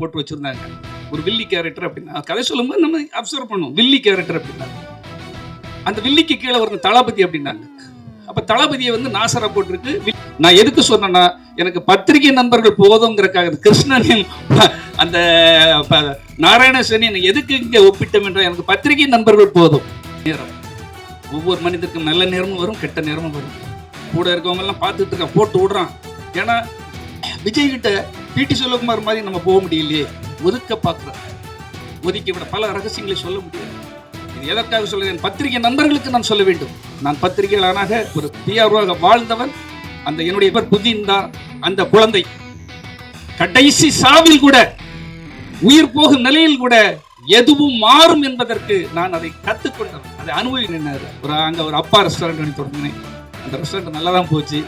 போட்டு வச்சிருந்தாங்க. ஒரு வில்லி கேரக்டர் அப்படின்னா கதை சொல்லும்போது நம்ம அப்சர்வ் பண்ணுவோம். வில்லி கேரக்டர் அப்படின்னா. அந்த வில்லிக்கு கீழே ஒரு தளபதி அப்படின்னாங்க. அப்போ தளபதியை வந்து நாசரா போட்டிருக்கு. நான் எதுக்கு சொன்னேன்னா எனக்கு பத்திரிகை நண்பர்கள் போதுங்கிறக்காக கிருஷ்ணனின் அந்த நாராயணசேனி எனக்கு எதுக்கு இங்கே ஒப்பிட்டோம் என்ற எனக்கு பத்திரிகை நண்பர்கள் போதும். நேரம். ஒவ்வொரு மனிதருக்கும் நல்ல நேரமும் வரும் கெட்ட நேரமும் வரும். கூட இருக்கவங்கெல்லாம் பார்த்துட்டு இருக்கேன் போட்டு விடுறான். ஏன்னா விஜய் கிட்ட பிடி செல்வகுமார் மாதிரி நம்ம போக முடியலையே. ஒதுக்க பார்க்குறாங்க ஒதுக்கி விட பல ரகசியங்களை சொல்ல முடியாது. இது எதற்காக சொல்கிறேன்? பத்திரிகை நண்பர்களுக்கு நான் சொல்ல வேண்டும். நான் பத்திரிகையாளனாக ஒரு பிஆர்வாக வாழ்ந்தவன். அந்த என்னுடைய பேர் புதின் தான். அந்த குழந்தை. கடைசி சாவில் கூட உயிர் போகும் நிலையில் கூட எதுவும் மாறும் என்பதற்கு நான் அதை கற்றுக்கொண்டேன் அதை அனுபவி அனுபவினேன் ஒரு அங்கே ஒரு அப்பா ரெஸ்டாரண்ட் தொடங்கினேன் அந்த ரெஸ்டாரண்ட் நல்லா தான் போச்சு.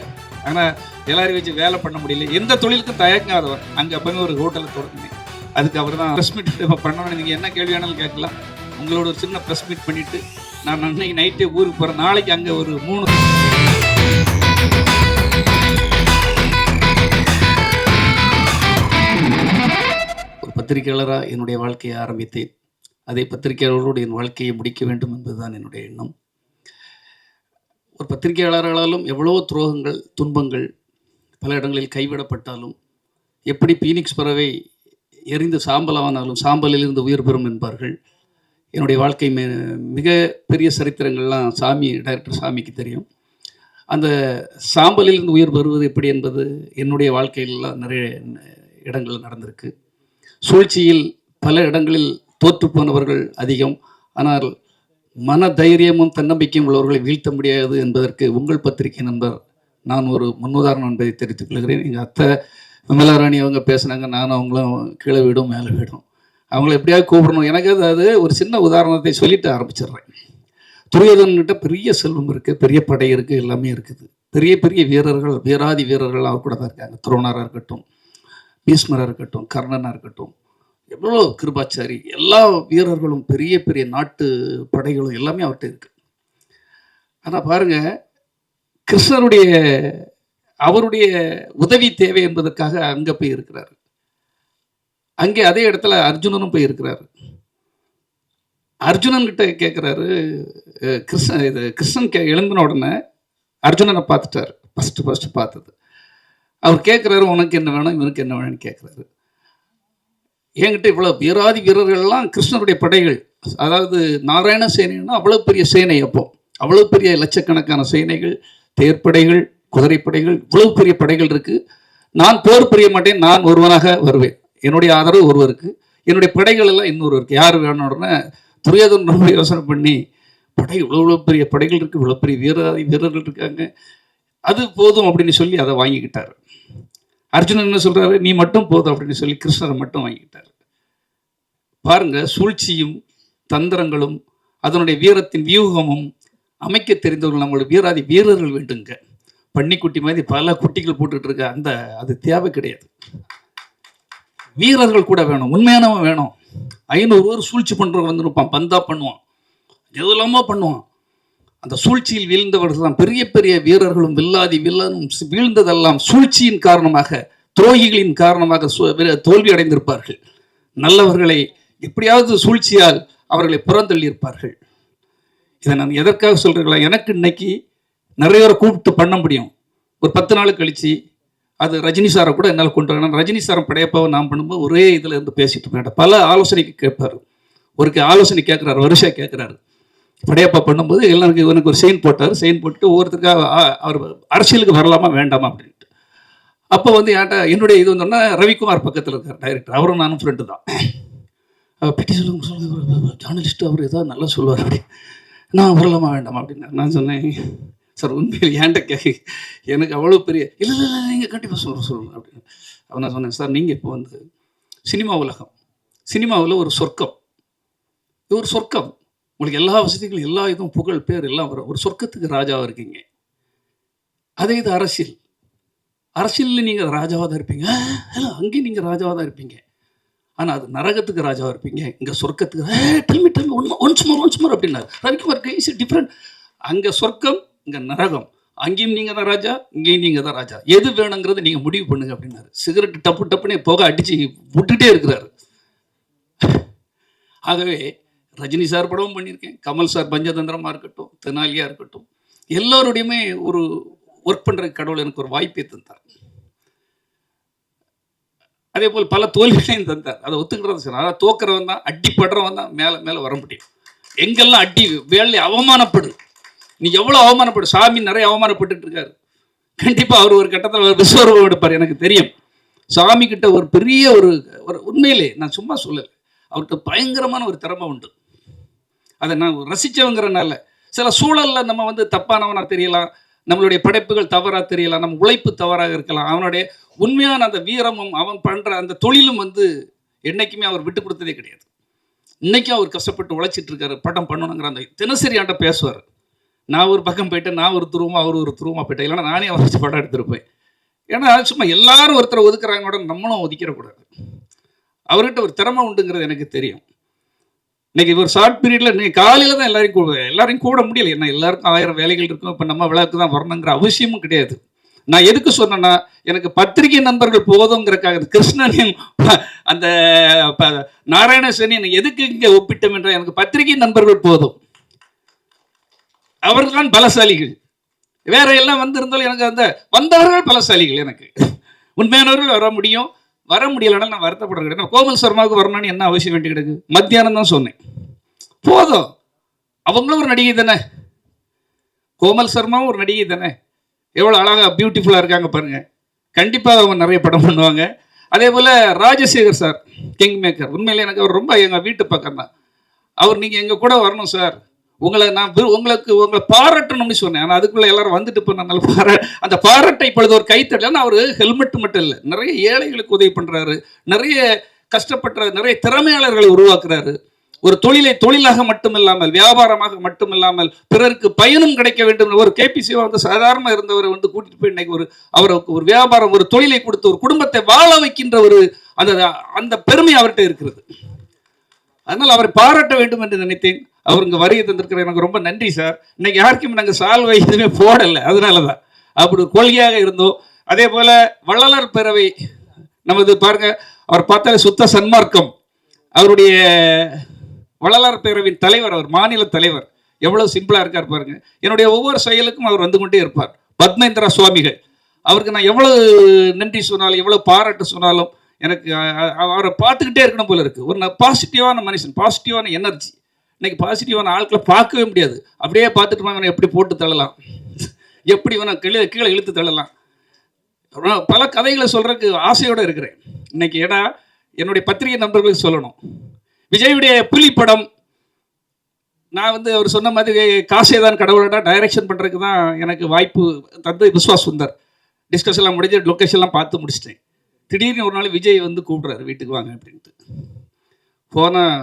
ஆனால் எல்லாரையும் வச்சு வேலை பண்ண முடியல. எந்த தொழிலுக்கும் தயக்காதவர் அங்கே அப்போ ஒரு ஹோட்டலை தொடங்கினேன் அதுக்கு அவர் தான் ப்ரெஸ் மீட் இப்போ பண்ணணும் நீங்கள் என்ன கேள்வி வேணாலும் கேட்கலாம். உங்களோட ஒரு சின்ன ப்ரெஸ் மீட் பண்ணிவிட்டு நான் அன்னைக்கு நைட்டே ஊருக்கு போகிறேன் நாளைக்கு அங்கே ஒரு மூணு ஒரு பத்திரிகையாளராக என்னுடைய வாழ்க்கையை ஆரம்பித்தேன். அதே பத்திரிகையாளரோடு என் வாழ்க்கையை முடிக்க வேண்டும் என்பதுதான் என்னுடைய எண்ணம். ஒரு பத்திரிகையாளர்களாலும் எவ்வளோ துரோகங்கள் துன்பங்கள் பல இடங்களில் கைவிடப்பட்டாலும் எப்படி பீனிக்ஸ் பறவை எரிந்து சாம்பலானாலும் சாம்பலில் இருந்து உயிர் பெறும் என்பார்கள். என்னுடைய வாழ்க்கை மே மிக பெரிய சரித்திரங்கள்லாம் சாமி டைரக்டர் சாமிக்கு தெரியும். அந்த சாம்பலில் இருந்து உயிர் பெறுவது எப்படி என்பது என்னுடைய வாழ்க்கையிலலாம் நிறைய இடங்கள் நடந்திருக்கு. சூழ்ச்சியில் பல இடங்களில் தோற்று போனவர்கள் அதிகம். ஆனால் மன தைரியமும் தன்னம்பிக்கையும் உள்ளவர்களை வீழ்த்த முடியாது என்பதற்கு உங்கள் பத்திரிகை நண்பர் நான் ஒரு முன்னுதாரணம் என்பதை தெரிவித்துக் கொள்கிறேன். எங்கள் அத்தை விமலாராணி அவங்க பேசுனாங்க நானும் அவங்களும் கீழே விடும் மேலே விடும். அவங்கள எப்படியாவது கூப்பிடணும். எனக்கு அது அது ஒரு சின்ன உதாரணத்தை சொல்லிட்டு ஆரம்பிச்சிடுறேன். துரியோதன்கிட்ட பெரிய செல்வம் இருக்குது பெரிய படை இருக்குது எல்லாமே இருக்குது. பெரிய பெரிய வீரர்கள் வீராதி வீரர்கள் அவர் கூட தான் இருக்காங்க. துரோணராக இருக்கட்டும் பீஷ்மராக இருக்கட்டும் கர்ணனாக இருக்கட்டும். எவ்வளோ கிருபாச்சாரி. எல்லா வீரர்களும் பெரிய பெரிய நாட்டு படைகளும் எல்லாமே அவர்கிட்ட இருக்கு. ஆனால் பாருங்க கிருஷ்ணருடைய அவருடைய உதவி தேவை என்பதற்காக அங்கே போய் இருக்கிறார். அங்கே அதே இடத்துல அர்ஜுனனும் போய் இருக்கிறாரு. அர்ஜுனன் கிட்ட கேட்குறாரு கிருஷ்ண இது கிருஷ்ணன் கே எழும்பின உடனே அர்ஜுனனை பார்த்துட்டாரு. ஃபஸ்ட்டு ஃபஸ்ட்டு பார்த்தது. அவர் கேட்குறாரு உனக்கு என்ன வேணும்? இவனுக்கு என்ன வேணும்னு கேட்குறாரு என்கிட்ட இவ்வளோ வீராதி வீரர்கள்லாம் கிருஷ்ணருடைய படைகள். அதாவது நாராயண சேனைன்னா அவ்வளோ பெரிய சேனை அப்போ. அவ்வளோ பெரிய லட்சக்கணக்கான சேனைகள் தேர்ப்படைகள் குதிரைப்படைகள் இவ்வளவு பெரிய படைகள் இருக்கு. நான் போர் புரிய மாட்டேன் நான் ஒருவனாக வருவேன். என்னுடைய ஆதரவு ஒருவருக்கு. என்னுடைய படைகள் எல்லாம் இன்னொருவருக்கு யார் வேணும் உடனே துரியோதன் ரொம்ப யோசனை பண்ணி படை இவ்வளோ இவ்வளோ பெரிய படைகள் இருக்கு. இவ்வளோ பெரிய வீராதி வீரர்கள் இருக்காங்க. அது போதும் அப்படின்னு சொல்லி அதை வாங்கிக்கிட்டார். அர்ஜுனன் என்ன சொல்கிறாரு நீ மட்டும் போதும் அப்படின்னு சொல்லி கிருஷ்ணரை மட்டும் வாங்கிட்டார். பாருங்க சூழ்ச்சியும் தந்திரங்களும் அதனுடைய வீரத்தின் வியூகமும் அமைக்க தெரிந்தவர்கள் நம்மளுடைய வீராதி வீரர்கள் வேண்டுங்க. பன்னிக்குட்டி மாதிரி பல குட்டிகள் போட்டுட்டு இருக்க அந்த அது தேவை கிடையாது. வீரர்கள் கூட வேணும் உண்மையானவன் வேணும். ஐநூறு பேர் சூழ்ச்சி பண்ணுறவங்க வந்து இருப்பான் பந்தா பண்ணுவான். எதுலாமோ பண்ணுவான். அந்த சூழ்ச்சியில் வீழ்ந்தவர்கள் தான். பெரிய பெரிய வீரர்களும் வில்லாதி வில்லனும் வீழ்ந்ததெல்லாம் சூழ்ச்சியின் காரணமாக துரோகிகளின் காரணமாக சு- வி- தோல்வி அடைந்திருப்பார்கள். நல்லவர்களை எப்படியாவது சூழ்ச்சியால் அவர்களை புறந்தள்ளி இருப்பார்கள் இதை நான் எதற்காக சொல்றீங்களா எனக்கு இன்னைக்கு நிறைய பேரை கூப்பிட்டு பண்ண முடியும். ஒரு பத்து நாள் கழித்து அது ரஜினி சாரை கூட என்னால் கொண்டு வரணும் ரஜினி சாரம் படையப்பாவை நான் பண்ணும்போது ஒரே இதில் இருந்து பேசிட்டு இருக்கேன் பல ஆலோசனைக்கு கேட்பார். ஒருக்கு ஆலோசனை கேட்குறாரு வருஷா கேட்குறாரு. படையப்பா பண்ணும்போது எல்லாருக்கும் இவனுக்கு ஒரு செயின் போட்டார். செயின் போட்டு ஒவ்வொருத்தருக்காக அவர் அரசியலுக்கு வரலாமா வேண்டாமா அப்படின்ட்டு. அப்போ வந்து என்கிட்ட என்னுடைய இது வந்தோன்னா ரவிக்குமார் பக்கத்தில் இருக்கார் டைரக்டர் அவரும் நானும் ஃப்ரெண்டு தான். பிடி சொல்லுங்க சொல்லுங்க ஜேர்னலிஸ்ட் அவர் ஏதாவது நல்லா சொல்லுவார் அப்படி. நான் வரலாமா வேண்டாமா அப்படின்னு நான் சொன்னேன் சார் உண்மையில் ஏன்ட்ட கே எனக்கு அவ்வளோ பெரிய இல்லை இல்லை இல்லை நீங்கள் கண்டிப்பாக சொல்லுங்க சொல்லுங்க அப்படின்னு. அவன் நான் சொன்னேன் சார் நீங்கள் இப்போ வந்து சினிமா உலகம் சினிமாவில் ஒரு சொர்க்கம் இது ஒரு சொர்க்கம். உங்களுக்கு எல்லா வசதிகளும் எல்லா இதுவும் புகழ் பேர் எல்லாம் வரும். ஒரு சொர்க்கத்துக்கு ராஜாவாக இருக்கீங்க. அதே இது அரசியல். அரசியலில் நீங்கள் ராஜாவாக தான் இருப்பீங்க. ஹலோ அங்கேயும் நீங்கள் ராஜாவாக தான் இருப்பீங்க. ஆனால் அது நரகத்துக்கு ராஜாவாக இருப்பீங்க. இங்கே சொர்க்கத்துக்கு tell me tell me one once more once more அப்படின்னாரு. ரவிக்குமார் இஸ் டிஃப்ரெண்ட் அங்கே சொர்க்கம் இங்கே நரகம். அங்கேயும் நீங்கள் தான் ராஜா இங்கேயும் நீங்கள் தான் ராஜா. எது வேணுங்கிறத நீங்கள் முடிவு பண்ணுங்க அப்படின்னாரு. சிகரெட் டப்பு டப்புனே போக அடித்து விட்டுட்டே இருக்கிறாரு. ஆகவே ரஜினி சார் படமும் பண்ணியிருக்கேன். கமல் சார் பஞ்சதந்திரமாக இருக்கட்டும் தெனாலியாக இருக்கட்டும். எல்லோருடையுமே ஒரு ஒர்க் பண்ணுற கடவுள் எனக்கு ஒரு வாய்ப்பை தந்தார். அதே போல் பல தோல்விகளையும் தந்தார். அதை ஒத்துக்கிறது சார். அதாவது தோக்குறவன் தான் அடிப்படுறவன் தான் மேலே மேலே வர முடியும். எங்கெல்லாம் அடி வேலை அவமானப்படு நீ எவ்வளோ அவமானப்படு சாமி நிறைய அவமானப்பட்டு இருக்காரு. கண்டிப்பாக அவர் ஒரு கட்டத்தில் விஸ்வரூபம் எடுப்பார் எனக்கு தெரியும். சாமி கிட்ட ஒரு பெரிய ஒரு ஒரு உண்மையிலே நான் சும்மா சொல்லலை. அவர்கிட்ட பயங்கரமான ஒரு திறமை உண்டு. அதை நான் ரசித்தவங்கிறனால சில சூழலில் நம்ம வந்து தப்பானவனாக தெரியலாம். நம்மளுடைய படைப்புகள் தவறாக தெரியலாம். நம்ம உழைப்பு தவறாக இருக்கலாம். அவனுடைய உண்மையான அந்த வீரமும் அவன் பண்ணுற அந்த தொழிலும் வந்து என்றைக்குமே அவர் விட்டு கொடுத்ததே கிடையாது. இன்றைக்கும் அவர் கஷ்டப்பட்டு உழைச்சிட்டு இருக்காரு. படம் பண்ணணுங்கிற அந்த தினசரி ஆண்ட பேசுவார். நான் ஒரு பக்கம் போயிட்டேன் நான் ஒரு துருவமாக அவர் ஒரு துருவமாக போயிட்டேன். இல்லைனா நானே அவர் வச்சு படம் எடுத்திருப்பேன் ஏன்னா சும்மா எல்லாரும் ஒருத்தரை ஒதுக்குறாங்க நம்மளும் ஒதுக்கிடக்கூடாது. அவர்கிட்ட ஒரு திறமை உண்டுங்கிறது எனக்கு தெரியும். இன்னைக்கு ஒரு ஷார்ட் பீரியட்ல இன்னைக்கு காலையில தான் எல்லாரையும் கூட எல்லாரையும் கூட முடியல. ஏன்னா எல்லாருக்கும் ஆயிரம் வேலைகள் இருக்கும். இப்போ நம்ம விளக்கு தான் வரணுங்கிற அவசியமும் கிடையாது. நான் எதுக்கு சொன்னேன்னா எனக்கு பத்திரிகை நண்பர்கள் போதுங்கிறக்காக கிருஷ்ணனையும் அந்த ப- நாராயணசேனி எதுக்கு இங்கே ஒப்பிட்டோம் என்ற எனக்கு பத்திரிகை நண்பர்கள் போதும். அவர்கள்தான் பலசாலிகள். வேற எல்லாம் வந்திருந்தாலும் எனக்கு அந்த வந்தவர்கள் பலசாலிகள் எனக்கு. உண்மையானவர்கள் வர முடியும். வர முடியலனால நான் வருத்தப்படுறது கிடையாது நான் கோமல் சர்மாவுக்கு வரணும்னு என்ன அவசியம் வேண்டி கிடக்கு? மத்தியானம் தான் சொன்னேன். போதும். அவங்களும் ஒரு நடிகை தானே? கோமல் சர்மாவும் ஒரு நடிகை தானே? எவ்வளோ அழகாக பியூட்டிஃபுல்லாக இருக்காங்க பாருங்கள் கண்டிப்பாக அவங்க நிறைய படம் பண்ணுவாங்க. அதே போல் ராஜசேகர் சார் கிங் மேக்கர் உண்மையிலே எனக்கு அவர் ரொம்ப எங்கள் வீட்டு பக்கம் தான் அவர் நீங்கள் எங்கள் கூட வரணும் சார். உங்களை நான் விரு- உங்களுக்கு உங்களை பாராட்டணும்னு சொன்னேன். ஆனால் அதுக்குள்ளே எல்லாரும் வந்துட்டு போனாங்க பாரா அந்த பாராட்டை இப்பொழுது ஒரு கைத்தடலாம் அவர் ஹெல்மெட் மட்டும் இல்லை. நிறைய ஏழைகளுக்கு உதவி பண்ணுறாரு நிறைய கஷ்டப்பட்ட நிறைய திறமையாளர்களை உருவாக்குறாரு. ஒரு தொழிலை தொழிலாக மட்டும் இல்லாமல் வியாபாரமாக மட்டும் இல்லாமல் பிறருக்கு பயனும் கிடைக்க வேண்டும். ஒரு கேபிசி வந்து சாதாரணமாக இருந்தவரை வந்து கூட்டிட்டு போய் இன்னைக்கு ஒரு அவருக்கு ஒரு வியாபாரம் ஒரு தொழிலை கொடுத்து ஒரு குடும்பத்தை வாழ வைக்கின்ற ஒரு அந்த அந்த பெருமை அவர்கிட்ட இருக்கிறது. அதனால் அவரை பாராட்ட வேண்டும் என்று நினைத்தேன். அவர் இங்கே வருகை தந்திருக்கிற எனக்கு ரொம்ப நன்றி சார். இன்னைக்கு யாருக்கும் நாங்கள் சால்வை எதுவுமே போடலை அதனால தான் அப்படி கொள்கையாக இருந்தோம். அதே போல வள்ளலார் பேரவை நமது பாருங்க அவர் பார்த்தாலே சுத்த சன்மார்க்கம். அவருடைய வள்ளலார் பேரவையின் தலைவர் அவர் மாநில தலைவர். எவ்வளவு சிம்பிளா இருக்கார் பாருங்க. என்னுடைய ஒவ்வொரு செயலுக்கும் அவர் வந்து கொண்டே இருப்பார். பத்மேந்திரா சுவாமிகள். அவருக்கு நான் எவ்வளவு நன்றி சொன்னாலும் எவ்வளவு பாராட்டு சொன்னாலும் எனக்கு அவரை பார்த்துக்கிட்டே இருக்கணும் போல இருக்கு. ஒரு பாசிட்டிவான மனுஷன் பாசிட்டிவான எனர்ஜி இன்னைக்கு பாசிட்டிவான ஆட்களை பார்க்கவே முடியாது. அப்படியே பார்த்துட்டு வாங்க எப்படி போட்டு தள்ளலாம்? எப்படி வேணால் கீழே கீழே இழுத்து தள்ளலாம்? பல கதைகளை சொல்கிறதுக்கு ஆசையோடு இருக்கிறேன். இன்னைக்கு ஏன்னா என்னுடைய பத்திரிகை நண்பர்களுக்கு சொல்லணும். விஜயுடைய புலி படம் நான் வந்து அவர் சொன்ன மாதிரி காசே தான் கடவுளடா டைரக்ஷன் பண்ணுறதுக்கு தான் எனக்கு வாய்ப்பு தந்து விஸ்வாஸ் சுந்தர். டிஸ்கஸ் எல்லாம் முடிஞ்சு லொக்கேஷன்லாம் பார்த்து முடிச்சிட்டேன். திடீர்னு ஒரு நாள் விஜய் வந்து கூப்பிட்றாரு வீட்டுக்கு வாங்க அப்படின்ட்டு. போனால்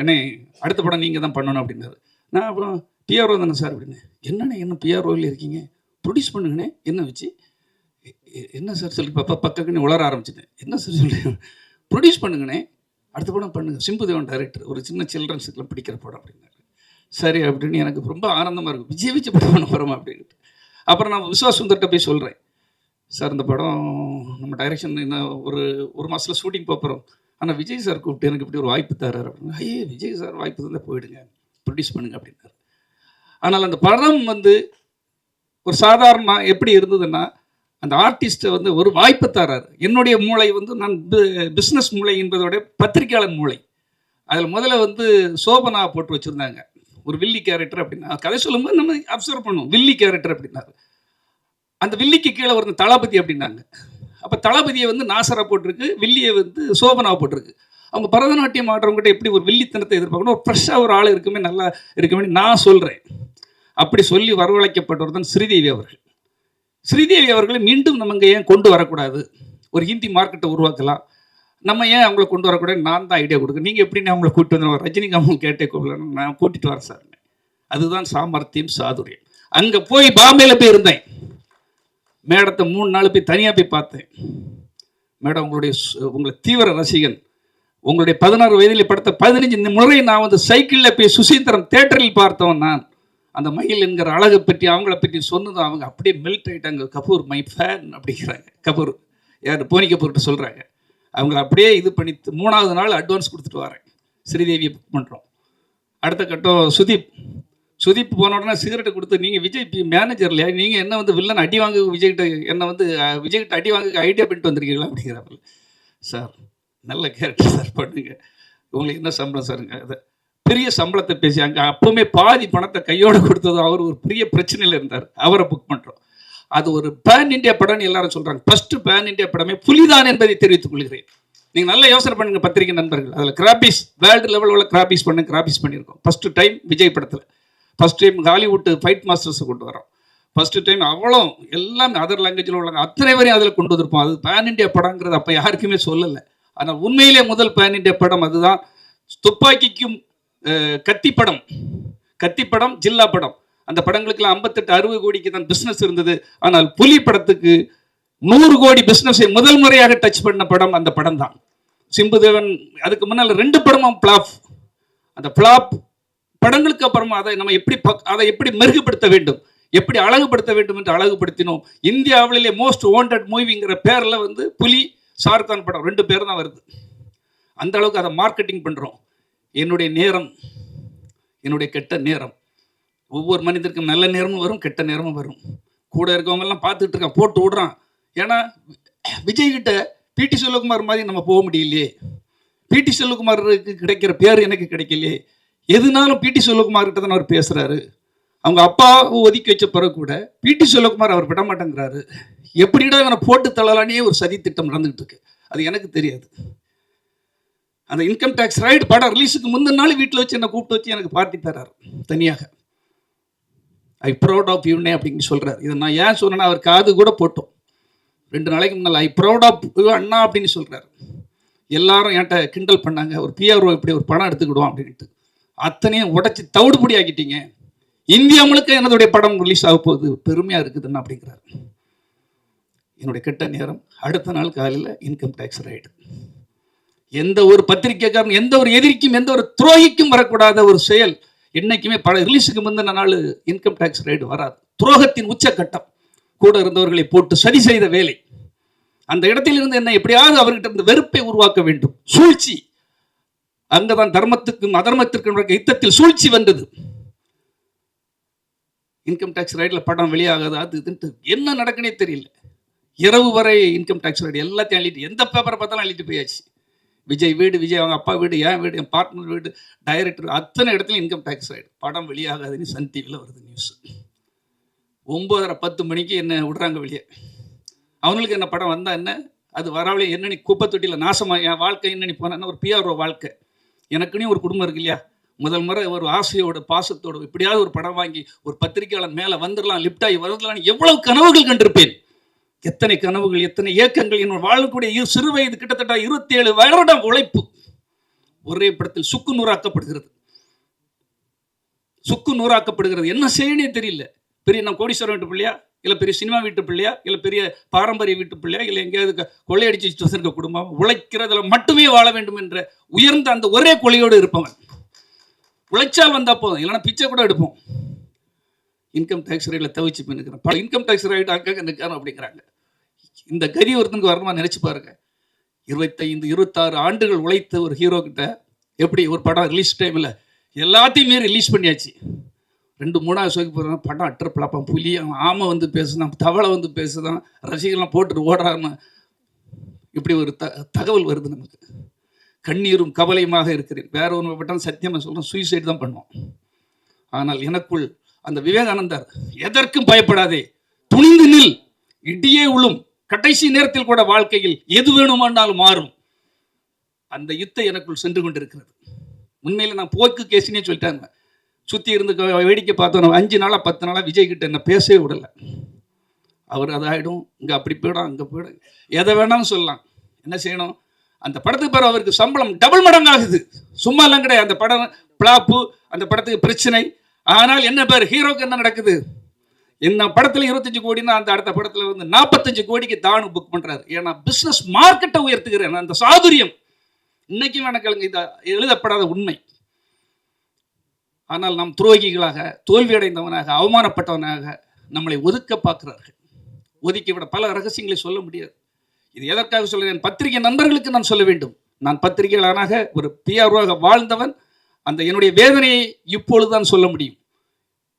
அண்ணே அடுத்த படம் நீங்கள் தான் பண்ணணும் அப்படின்னாரு. நான் அப்புறம் பிஆர்ஓ தானே சார் அப்படின்னு. என்னண்ணே என்ன பிஆர்ஓவில் இருக்கீங்க? ப்ரொடியூஸ் பண்ணுங்கண்ணே. என்ன வச்சு? என்ன சார் சொல்லி பப்பா பக்கக்குன்னு உளர ஆரம்பிச்சிட்டேன். என்ன சார் சொல்லி? ப்ரொடியூஸ் பண்ணுங்கண்ணே. அடுத்த படம் பண்ணுங்க. சிம்புதேவன் டைரக்டர் ஒரு சின்ன சில்ட்ரன்ஸுக்குலாம் பிடிக்கிற படம் அப்படின்னாரு. சரி அப்படின்னு எனக்கு ரொம்ப ஆனந்தமாக இருக்கும் விஜய் விஜய் படம் பண்ண போகிறோமா அப்படின்ட்டு அப்புறம் நான் விஸ்வாஸ் சுந்தர்கிட்ட போய் சொல்கிறேன் சார் இந்த படம் நம்ம டைரக்ஷன் இன்னும் ஒரு ஒரு மாதத்தில் ஷூட்டிங் போகிறோம் ஆனால் விஜய் சார் கூப்பிட்டு எனக்கு இப்படி ஒரு வாய்ப்பு தரார் அப்படின்னு ஐயே விஜய் சார் வாய்ப்பு தந்தால் போயிடுங்க ப்ரொடியூஸ் பண்ணுங்க அப்படின்னாரு. ஆனால் அந்த படம் வந்து ஒரு சாதாரணமாக எப்படி இருந்ததுன்னா அந்த ஆர்டிஸ்ட்டை வந்து ஒரு வாய்ப்பு தராரு என்னுடைய மூளை வந்து நான் பிஸ்னஸ் மூளை என்பதோட பத்திரிக்கையாளர் மூளை. அதில் முதல்ல வந்து சோபனா போட்டு வச்சுருந்தாங்க. ஒரு வில்லி கேரக்டர் அப்படின்னா கதை சொல்லும்போது நம்ம அப்சர்வ் பண்ணுவோம் வில்லி கேரக்டர் அப்படின்னாரு. அந்த வில்லிக்கு கீழே ஒரு தளபதி அப்படின்னாங்க. அப்போ தளபதியை வந்து நாசரா போட்டிருக்கு வில்லியை வந்து சோபனா போட்டிருக்கு. அவங்க பரதநாட்டியம் ஆடுறவங்ககிட்ட எப்படி ஒரு வில்லித்தனத்தை எதிர்பார்க்கணும்? ஒரு ஃப்ரெஷ்ஷாக ஒரு ஆள் இருக்குமே நல்லா இருக்குமே நான் சொல்கிறேன் அப்படி சொல்லி வரவழைக்கப்பட்டவர் தான் ஸ்ரீதேவி அவர்கள். ஸ்ரீதேவி அவர்களை மீண்டும் நம்ம இங்கே ஏன் கொண்டு வரக்கூடாது? ஒரு ஹிந்தி மார்க்கெட்டை உருவாக்கலாம். நம்ம ஏன் அவங்கள கொண்டு வரக்கூடாது நான் தான் ஐடியா கொடுக்க நீங்கள் எப்படி அவங்கள கூப்பிட்டு வந்து ரஜினிகாந்த் கேட்டே கூப்பிடலாம் நான் கூட்டிகிட்டு வரேன் சார். அதுதான் சாமர்த்தியம் சாதுரியம். அங்கே போய் பாம்பேயில் போய் இருந்தேன். மேடத்தை மூணு நாள் போய் தனியாக போய் பார்த்தேன். மேடம் உங்களுடைய உங்களை தீவிர ரசிகன். உங்களுடைய பதினாறு வயதில் படுத்த பதினஞ்சு முறை நான் வந்து சைக்கிளில் போய் சுசீந்திரம் தேட்டரில் பார்த்தவன் நான். அந்த மயில் என்கிற அழகை பற்றி அவங்கள பற்றி சொன்னதும் அவங்க அப்படியே மெல்ட் ஆகிட்டாங்க கபூர் மை ஃபேன் அப்படிங்கிறாங்க. கபூர். யார்? போனி கபூர்கிட்ட சொல்கிறாங்க அவங்கள அப்படியே இது பண்ணி மூணாவது நாள் அட்வான்ஸ் கொடுத்துட்டு வரேன். ஸ்ரீதேவியை புக் பண்ணுறோம் அடுத்த கட்டம் சுதீப். சுதீப் போன உடனே சிகரெட்டை கொடுத்து நீங்கள் விஜய் மேனேஜர் இல்லையா? நீங்கள் என்ன வந்து வில்லன் அடி வாங்க விஜய்கிட்ட என்ன வந்து விஜய்கிட்ட அடி வாங்க ஐடியா பண்ணிட்டு வந்திருக்கீங்களா? அப்படிங்கிறாப்புல சார் நல்ல கேரக்டர் சார் பண்ணுங்க. உங்களுக்கு என்ன சம்பளம் சாருங்க அதை பெரிய சம்பளத்தை பேசி அங்கே அப்பவுமே பாதி பணத்தை கையோடு கொடுத்தது அவர் ஒரு பெரிய பிரச்சனையில் இருந்தார். அவரை புக் பண்ணுறோம் அது ஒரு பேன் இண்டியா படம்னு எல்லாரும் சொல்கிறாங்க ஃபஸ்ட்டு பேன் இந்தியா படமே புலிதான் என்பதை தெரிவித்துக் கொள்கிறேன். நீங்கள் நல்ல யோசனை பண்ணுங்க பத்திரிகை நண்பர்கள். அதில் கிராபிஸ் வேர்ல்டு லெவலில் உள்ள கிராபிஸ் பண்ண கிராபிஸ் பண்ணியிருக்கோம். ஃபஸ்ட்டு டைம் விஜய் படத்தில். ஃபர்ஸ்ட் டைம் ஹாலிவுட் ஃபைட் மாஸ்டர்ஸை கொண்டு வரோம் ஃபர்ஸ்ட் டைம் அவ்வளோ எல்லாம் அதர் லாங்குவேஜில் உள்ளாங்க அத்தனை வரையும் அதில் கொண்டு வந்திருப்போம். அது பேன் இண்டியா படங்கிறது அப்போ யாருக்குமே சொல்லலை. ஆனால் உண்மையிலே முதல் பேன் இண்டியா படம் அதுதான். துப்பாக்கிக்கும் கத்தி படம். கத்தி படம் ஜில்லா படம். அந்த படங்களுக்கெல்லாம் ஐம்பத்தெட்டு அறுபது கோடிக்கு தான் பிஸ்னஸ் இருந்தது. ஆனால் புலி படத்துக்கு நூறு கோடி பிஸ்னஸை முதல் முறையாக டச் பண்ண படம் அந்த படம் தான் சிம்புதேவன் அதுக்கு முன்னால் ரெண்டு படமும் பிளாப் அந்த பிளாப் படங்களுக்கு அப்புறமா அதை நம்ம எப்படி பக்- அதை எப்படி மெருகுபடுத்த வேண்டும்? எப்படி அழகுபடுத்த வேண்டும் என்று அழகுபடுத்தினோம். இந்தியாவிலே மோஸ்ட் வாண்டட் மூவிங்கிற பேரில் வந்து புலி ஷாருக்கான் படம் ரெண்டு பேர் தான் வருது. அந்த அளவுக்கு அதை மார்க்கெட்டிங் பண்ணுறோம் என்னுடைய நேரம் என்னுடைய கெட்ட நேரம். ஒவ்வொரு மனிதருக்கும் நல்ல நேரமும் வரும் கெட்ட நேரமும் வரும். கூட இருக்கவங்கெல்லாம் பார்த்துட்டு இருக்கான் போட்டு விடுறான். ஏன்னா விஜய் கிட்ட பிடி செல்வகுமார் மாதிரி நம்ம போக முடியலையே. பிடி செல்வகுமாருக்கு கிடைக்கிற பேர் எனக்கு கிடைக்கலையே. எதுனாலும் பிடி செல்வகுமார் கிட்ட தான் அவர் பேசுறாரு. அவங்க அப்பாவை ஒதுக்கி வச்ச பிறகு கூட பிடி செல்வகுமார் அவர் விட மாட்டேங்கிறாரு எப்படிடா இவனை போட்டு தள்ளலானே ஒரு சதி திட்டம் நடந்துகிட்டு இருக்கு. அது எனக்கு தெரியாது. அந்த இன்கம் டேக்ஸ் ரைடு படம் ரிலீஸுக்கு முந்தின நாள் வீட்டில் வச்சு என்னை கூப்பிட்டு வச்சு எனக்கு பார்ட்டி தராரு தனியாக. ஐ ப்ரௌட் ஆஃப் யூனே அப்படின்னு சொல்கிறார் இதை நான் ஏன் சொன்னேன்னா அவர் காது கூட போட்டோம். ரெண்டு நாளைக்கு முன்னால் ஐ ப்ரௌட் ஆஃப் அண்ணா அப்படின்னு சொல்கிறார் எல்லாரும் என்கிட்ட கிண்டல் பண்ணாங்க. ஒரு பிஆர்ஓ இப்படி ஒரு படம் எடுத்துக்கிடுவோம் அப்படின்ட்டு. அத்தனையும் உடைச்சி தவிடுபடி ஆக்கிட்டீங்க. இந்தியா முழுக்க என்னுடைய படம் ரிலீஸ் ஆக போகுது. பெருமையா இருக்குதுன்னு அப்படிங்கிறாரு. என்னுடைய கெட்ட நேரம் அடுத்த நாள் காலையில் இன்கம் டேக்ஸ் ரைடு எந்த ஒரு பத்திரிகைக்காரன் எந்த ஒரு எதிரிக்கும் எந்த ஒரு துரோகிக்கும் வரக்கூடாத ஒரு செயல் என்னைக்குமே பல ரிலீஸுக்கு முந்தின நாள் இன்கம் டேக்ஸ் ரைடு வராது. துரோகத்தின் உச்சக்கட்டம் கூட இருந்தவர்களை போட்டு சரி செய்த வேலை. அந்த இடத்திலிருந்து என்ன எப்படியாவது அவர்கிட்ட இருந்து வெறுப்பை உருவாக்க வேண்டும். சூழ்ச்சி. அங்கதான் தர்மத்துக்கும் அதர்மத்திற்கும் யுத்தத்தில் சூழ்ச்சி வந்தது. இன்கம் டேக்ஸ் ரைடில் படம் வெளியாகாது அது இதுன்ட்டு என்ன நடக்குனே தெரியல. இரவு வரை இன்கம் டேக்ஸ் ரைடு எல்லாத்தையும் அள்ளிட்டு எந்த பேப்பரை பார்த்தாலும் அள்ளிட்டு போயாச்சு. விஜய் வீடு விஜய் அவங்க அப்பா வீடு என் வீடு என் பார்ட்னர் வீடு டைரக்டர் அத்தனை இடத்துலையும் இன்கம் டேக்ஸ் ரைடு படம் வெளியாகாதுன்னு சன் டிவியில் வருது நியூஸ் ஒம்போதரை பத்து மணிக்கு என்ன விடுறாங்க வெளியே? அவங்களுக்கு என்ன படம் வந்தால் என்ன? அது வரவழி என்னன்னு குப்பை தொட்டியில் நாசமாக என் வாழ்க்கை என்னன்னு போனேன்னா ஒரு பிஆர்ஓ வாழ்க்கை. எனக்குன்னு ஒரு குடும்பம் இருக்கு இல்லையா? முதல் முறை ஒரு ஆசையோட பாசத்தோட எப்படியாவது ஒரு படம் வாங்கி ஒரு பத்திரிக்கையாளர் மேலே வந்துடலாம் லிப்ட் ஆகி வந்துடலாம் எவ்வளவு கனவுகள் கண்டிருப்பேன். எத்தனை கனவுகள் எத்தனை ஏக்கங்கள் என்னோட வாழக்கூடிய இரு- சிறு வயது கிட்டத்தட்ட இருபத்தி ஏழு வருடம் உழைப்பு ஒரே படத்தில் சுக்கு நூறாக்கப்படுகிறது. சுக்கு நூறாக்கப்படுகிறது. என்ன செய்யணே தெரியல. பெரிய நான் கோடீஸ்வரன் வீட்டு பிள்ளையா? இல்லை பெரிய சினிமா வீட்டு பிள்ளையா? இல்லை பெரிய பாரம்பரிய வீட்டு பிள்ளையா? இல்லை எங்கேயாவது கொள்ளையடிச்சு வச்சிருக்க குடும்பம்? உழைக்கிறதுல மட்டுமே வாழ வேண்டும் என்ற உயர்ந்த அந்த ஒரே கொலையோடு இருப்பவன். உழைச்சா வந்தா போதும். இல்லைன்னா பிச்சை கூட எடுப்போம். இன்கம் டேக்ஸ் ரைட்டில் தவிச்சு போயிருக்கிறேன் பல இன்கம் டேக்ஸ் ரைட் அங்கங்க நிற்கிறோம் அப்படிங்கிறாங்க. இந்த கதி ஒருத்தனுக்கு வரணுமா நினச்சி பாருங்க. இருபத்தைந்து இருபத்தாறு ஆண்டுகள் உழைத்த ஒரு ஹீரோ கிட்ட எப்படி ஒரு படம் ரிலீஸ் டைமில் எல்லாத்தையுமே ரிலீஸ் பண்ணியாச்சு. ரெண்டு மூணாவது ஷோக்கு போகிறோம் படம் அட்டர் பிளாப்பான் புலி அவன் ஆமை வந்து பேசுதான் தவளை வந்து பேசுதான் ரசிகர்லாம் போட்டுட்டு ஓடுறாங்க இப்படி ஒரு த தகவல் வருது நமக்கு. கண்ணீரும் கவலையுமாக இருக்கிறேன். வேற ஒன்று பட்டம் சத்தியமாக சொல்கிறேன் சூசைடு தான் பண்ணுவோம் ஆனால் எனக்குள் அந்த விவேகானந்தர் எதற்கும் பயப்படாதே துணிந்து நில் இடியே உளும் கடைசி நேரத்தில் கூட வாழ்க்கையில் எது வேணுமானாலும் மாறும். அந்த யுத்தம் எனக்குள் சென்று கொண்டிருக்கிறது. உண்மையில் நான் போக்கு கேசினே சொல்லிட்டாங்க. சுத்தி இருந்து வேடிக்கை பார்த்தோம். அஞ்சு நாளா பத்து நாளா விஜய் கிட்ட என்ன பேசவே விடல. அவர் அதாயிடும். இங்க அப்படி போயிடும் அங்க போயிடும் எதை வேணாலும் சொல்லலாம். என்ன செய்யணும்? அந்த படத்துக்கு பிறகு அவருக்கு சம்பளம் டபுள் மடங்காகுது. சும்மா எல்லாம் கிடையாது. அந்த படம் பிளாப்பு அந்த படத்துக்கு பிரச்சனை. ஆனால் என்ன பேர்? ஹீரோக்கு என்ன நடக்குது? என்ன படத்துல இருபத்தஞ்சு கோடினா அந்த அடுத்த படத்துல வந்து நாற்பத்தஞ்சு கோடிக்கு தானு புக் பண்றாரு. ஏன்னா பிசினஸ் மார்க்கெட்டை உயர்த்துகிறேன். அந்த சாதுரியம். இன்னைக்கும் எனக்கு இது எழுதப்படாத உண்மை. ஆனால் நாம் துரோகிகளாக தோல்வியடைந்தவனாக அவமானப்பட்டவனாக நம்மளை ஒதுக்க பார்க்கிறார்கள். ஒதுக்கிவிட பல ரகசியங்களை சொல்ல முடியாது. இது எதற்காக சொல்கிறேன் பத்திரிகை நண்பர்களுக்கு நான் சொல்ல வேண்டும். நான் பத்திரிகையாளனாக ஒரு பிஆர்வாக வாழ்ந்தவன் அந்த என்னுடைய வேதனையை இப்பொழுதுதான் சொல்ல முடியும்.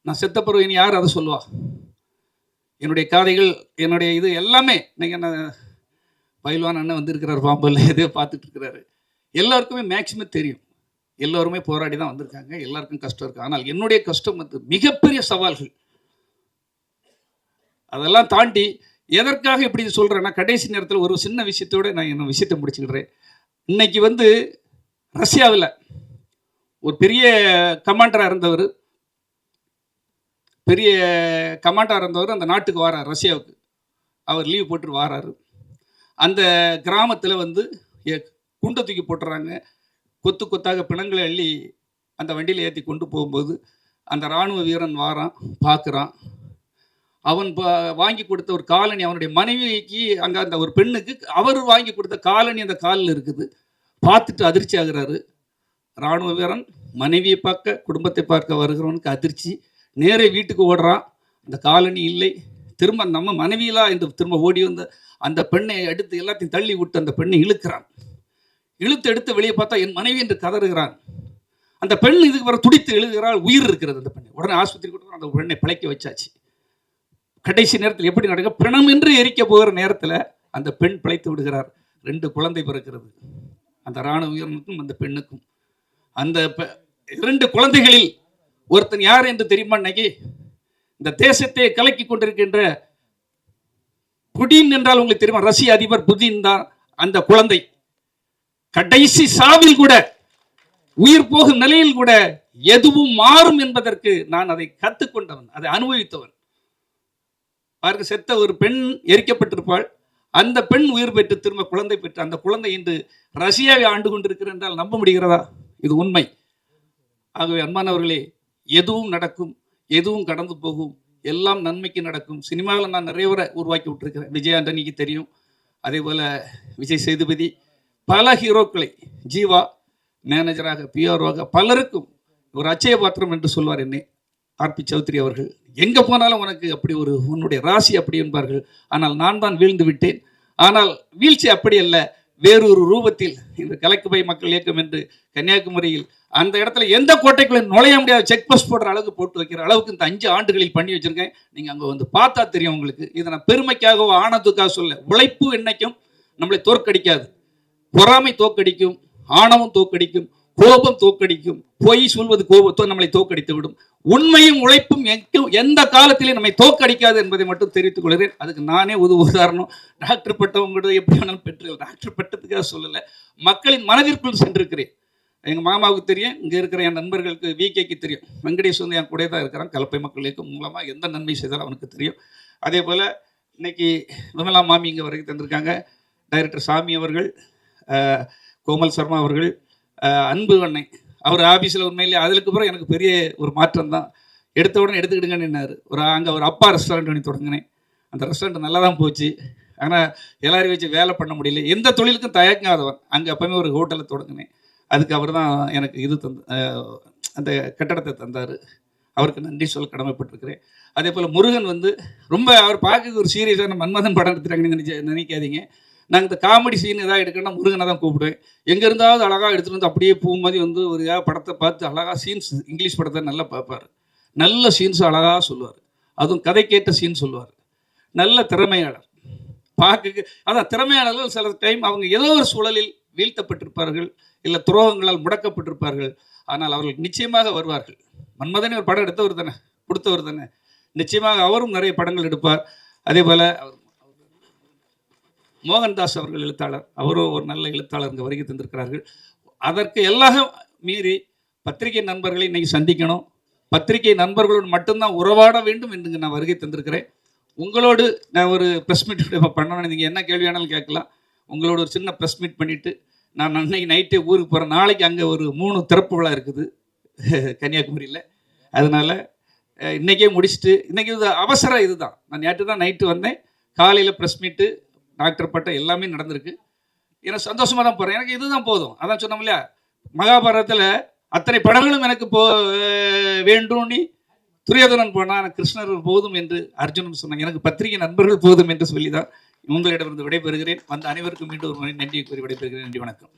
நான் செத்த பிறகு இனி யார் அதை சொல்லுவா? என்னுடைய காதைகள் என்னுடைய இது எல்லாமே இன்னைக்கு என்ன பயில்வான் அண்ணன் வந்திருக்கிறார் பாம்பல்ல எதையோ பார்த்துட்டு இருக்கிறாரு. எல்லாருக்குமே மேக்சிமம் தெரியும். எல்லோருமே போராடி தான் வந்திருக்காங்க. எல்லாருக்கும் கஷ்டம் இருக்கு. ஆனால் என்னுடைய கஷ்டம் வந்து மிகப்பெரிய சவால்கள். அதெல்லாம் தாண்டி எதற்காக இப்படி சொல்கிறேன்னா கடைசி நேரத்தில் ஒரு சின்ன விஷயத்தோட நான் என்ன விஷயத்தை முடிச்சுக்கிறேன் இன்னைக்கு வந்து ரஷ்யாவில் ஒரு பெரிய கமாண்டராக இருந்தவர் பெரிய கமாண்டராக இருந்தவர் அந்த நாட்டுக்கு வாரார் ரஷ்யாவுக்கு. அவர் லீவ் போட்டு வாராரு. அந்த கிராமத்தில் வந்து எ- குண்டை தூக்கி போட்டுறாங்க. கொத்து கொத்தாக பிணங்களை அள்ளி அந்த வண்டியில் ஏற்றி கொண்டு போகும்போது அந்த இராணுவ வீரன் வாரான் பார்க்குறான் அவன் வாங்கி கொடுத்த ஒரு காலனி அவனுடைய மனைவிக்கு அங்கே அந்த ஒரு பெண்ணுக்கு அவர் வாங்கி கொடுத்த காலனி அந்த காலில் இருக்குது. பார்த்துட்டு அதிர்ச்சி ஆகுறாரு. இராணுவ வீரன் மனைவியை பார்க்க குடும்பத்தை பார்க்க வருகிறவனுக்கு அதிர்ச்சி. நேரே வீட்டுக்கு ஓடுறான். அந்த காலனி இல்லை. திரும்ப நம்ம மனைவியெல்லாம் இந்த திரும்ப ஓடி வந்த அந்த பெண்ணை எடுத்து எல்லாத்தையும் தள்ளி விட்டு அந்த பெண்ணை இழுக்கிறான். இழுத்து எடுத்து வெளியே பார்த்தா என் மனைவி என்று கதறுகிறான் அந்த பெண் இதுக்கு வர துடித்து எழுதுகிறாள் உயிர் இருக்கிறது அந்த பெண்ணை. உடனே ஆஸ்பத்திரி கொடுத்து அந்த பெண்ணை பிழைக்க வச்சாச்சு. கடைசி நேரத்தில் எப்படி நடக்க பிணம் என்று எரிக்க போகிற நேரத்தில் அந்த பெண் பிழைத்து விடுகிறார். ரெண்டு குழந்தை பிறக்கிறது. அந்த இராணுவ வீரனுக்கும் அந்த பெண்ணுக்கும். அந்த பெ- இரண்டு குழந்தைகளில் ஒருத்தன் யார் என்று தெரியுமா இன்னைக்கு இந்த தேசத்தை கலக்கி கொண்டிருக்கின்ற புடின் என்றால் உங்களுக்கு தெரியுமா? ரஷ்ய அதிபர் புதின் தான் அந்த குழந்தை. கடைசி சாவில் கூட உயிர் போகும் நிலையில் கூட எதுவும் மாறும் என்பதற்கு நான் அதை கற்றுக்கொண்டவன் அதை அனுபவித்தவன். பாருங்க செத்த ஒரு பெண் எரிக்கப்பட்டிருப்பாள். அந்த பெண் உயிர் பெற்று திரும்ப குழந்தை பெற்று அந்த குழந்தை இன்று ரஷ்யாவை ஆண்டு கொண்டிருக்கிறது என்றால் நம்ப முடிகிறதா? இது உண்மை. ஆகவே அன்பானவர்களே எதுவும் நடக்கும் எதுவும் கடந்து போகும் எல்லாம் நன்மைக்கு நடக்கும். சினிமாவில் நான் நிறைய பேரை உருவாக்கி விட்டுருக்கிறேன். விஜய் ஆண்டனிக்கு தெரியும். அதே போல் விஜய் சேதுபதி பல ஹீரோக்களை ஜீவா மேனேஜராக பிஆர்ஓவாக பலருக்கும் ஒரு அச்சய பாத்திரம் என்று சொல்வார் என்னை ஆர்பி சௌத்ரி அவர்கள். எங்கே போனாலும் உனக்கு அப்படி ஒரு உன்னுடைய ராசி அப்படி என்பார்கள். ஆனால் நான் தான் வீழ்ந்து விட்டேன். ஆனால் வீழ்ச்சி அப்படி அல்ல. வேறொரு ரூபத்தில் இந்த கலக்குபை மக்கள் இயக்கம் என்று கன்னியாகுமரியில் அந்த இடத்துல எந்த கோட்டைக்குள்ள நுழைய முடியாத செக் போஸ்ட் போடுற அளவுக்கு போட்டு வைக்கிற அளவுக்கு இந்த அஞ்சு ஆண்டுகளில் பண்ணி வச்சிருக்கேன். நீங்க அங்க வந்து பார்த்தா தெரியும் உங்களுக்கு. இதை நான் பெருமைக்காகவோ ஆனந்துக்காக சொல்ல உழைப்பு என்னைக்கும் நம்மளை தோற்கடிக்காது. பொறாமை தோற்கடிக்கும் ஆணவம் தோக்கடிக்கும் கோபம் தோற்கடிக்கும் பொய் சொல்வது கோபத்தோ நம்மளை தோற்கடித்து விடும். உண்மையும் உழைப்பும் எந்த காலத்திலே நம்மை தோற்கடிக்காது என்பதை மட்டும் தெரிவித்துக் கொள்கிறேன். அதுக்கு நானே ஒரு உதாரணம். டாக்டர் பட்டவங்க எப்படி வேணாலும் பெற்று டாக்டர் பட்டத்துக்காக சொல்லலை. மக்களின் மனதிற்குள் சென்றிருக்கிறேன். எங்கள் மாமாவுக்கு தெரியும். இங்கே இருக்கிற என் நண்பர்களுக்கு விகேக்கு தெரியும். வெங்கடேஷ் வந்து என் கூட தான் இருக்கிறான். கலப்பை மக்கள் இயக்கம் மூலமாக எந்த நன்மை செய்தாலும் அவனுக்கு தெரியும். அதே போல் இன்னைக்கு விமலா மாமி இங்கே வரைக்கும் தந்திருக்காங்க. டைரக்டர் சாமி அவர்கள் கோமல் சர்மா அவர்கள் அன்பு அன்னை. அவர் ஆஃபீஸில் உண்மையிலே அதுக்கு அப்புறம் எனக்கு பெரிய ஒரு மாற்றம் தான். எடுத்த உடனே எடுத்துக்கிடுங்கன்னாரு ஒரு அங்கே ஒரு அப்பா ரெஸ்டாரண்ட் பண்ணி தொடங்கினேன். அந்த ரெஸ்டாரண்ட் நல்லா தான் போச்சு. ஆனால் எல்லாரையும் வச்சு வேலை பண்ண முடியல. எந்த தொழிலுக்கும் தயக்காதவன் அங்கே அப்பவுமே ஒரு ஹோட்டலில் தொடங்கினேன். அதுக்கு அவர் தான் எனக்கு இது தந்து அந்த கட்டடத்தை தந்தார். அவருக்கு நன்றி சொல்ல கடமைப்பட்டிருக்கிறேன். அதே போல் முருகன் வந்து ரொம்ப அவர் பார்க்க ஒரு சீரியஸான மன்மதன் படம் எடுத்துட்டாங்கன்னு நினைச்ச நினைக்காதீங்க. நாங்கள் இந்த காமெடி சீன் ஏதாவது எடுக்கணும்னா முருகனை தான் கூப்பிடுவேன். எங்கே இருந்தாவது அழகாக எடுத்துகிட்டு வந்து அப்படியே பூ மாதிரி வந்து ஒரு ஏதாவது படத்தை பார்த்து அழகாக சீன்ஸ் இங்கிலீஷ் படத்தை நல்லா பார்ப்பார். நல்ல சீன்ஸ் அழகாக சொல்லுவார். அதுவும் கதை கேட்ட சீன் சொல்லுவார். நல்ல திறமையாளர். பார்க்க அதான் திறமையாளர்கள் சில டைம் அவங்க ஏதோ ஒரு சூழலில் வீழ்த்தப்பட்டிருப்பார்கள் இல்லை துரோகங்களால் முடக்கப்பட்டிருப்பார்கள். ஆனால் அவர்கள் நிச்சயமாக வருவார்கள். மன்மதனே ஒரு படம் எடுத்தவர் தானே கொடுத்தவர் தானே. நிச்சயமாக அவரும் நிறைய படங்கள் எடுப்பார். அதே போல் அவர் மோகன்தாஸ் அவர்கள் எழுத்தாளர். அவரும் ஒரு நல்ல எழுத்தாளர் இங்கே வருகை தந்திருக்கிறார்கள். அதற்கு எல்லாம் மீறி பத்திரிகை நண்பர்களை இன்றைக்கி சந்திக்கணும். பத்திரிகை நண்பர்களோடு மட்டும்தான் உறவாட வேண்டும் என்று நான் வருகை தந்திருக்கிறேன். உங்களோடு நான் ஒரு ப்ரெஸ் மீட் பண்ணணும் நீங்கள் என்ன கேள்வி வேணாலும் கேட்கலாம். உங்களோட ஒரு சின்ன ப்ரெஸ் மீட் பண்ணிவிட்டு நான் அன்னைக்கு நைட்டே ஊருக்கு போகிறேன் நாளைக்கு அங்கே ஒரு மூணு திறப்பு விழா இருக்குது. கன்னியாகுமரியில். அதனால் இன்றைக்கே இன்னைக்கே முடிச்சுட்டு இன்றைக்கி இது அவசரம் இதுதான். நான் நேற்று தான் நைட்டு வந்தேன். காலையில் ப்ரெஸ் மீட்டு டாக்டர் பட்டம் எல்லாமே நடந்திருக்கு. எனக்கு சந்தோஷமாக தான் போகிறேன் எனக்கு இதுதான் போதும். அதான் சொன்னோம் இல்லையா? மகாபாரதத்தில் அத்தனை படங்களும் எனக்கு போ வேண்டும் நீ துரியோதனன் போனான் கிருஷ்ணர் போதும் என்று அர்ஜுனன் சொன்னாங்க எனக்கு பத்திரிகை நண்பர்கள் போதும் என்று சொல்லி தான் உங்களிடமிருந்து விடைபெறுகிறேன். வந்த அனைவருக்கும் மீண்டும் ஒரு முறை நன்றி கூறி விடைபெறுகிறேன். நன்றி வணக்கம்.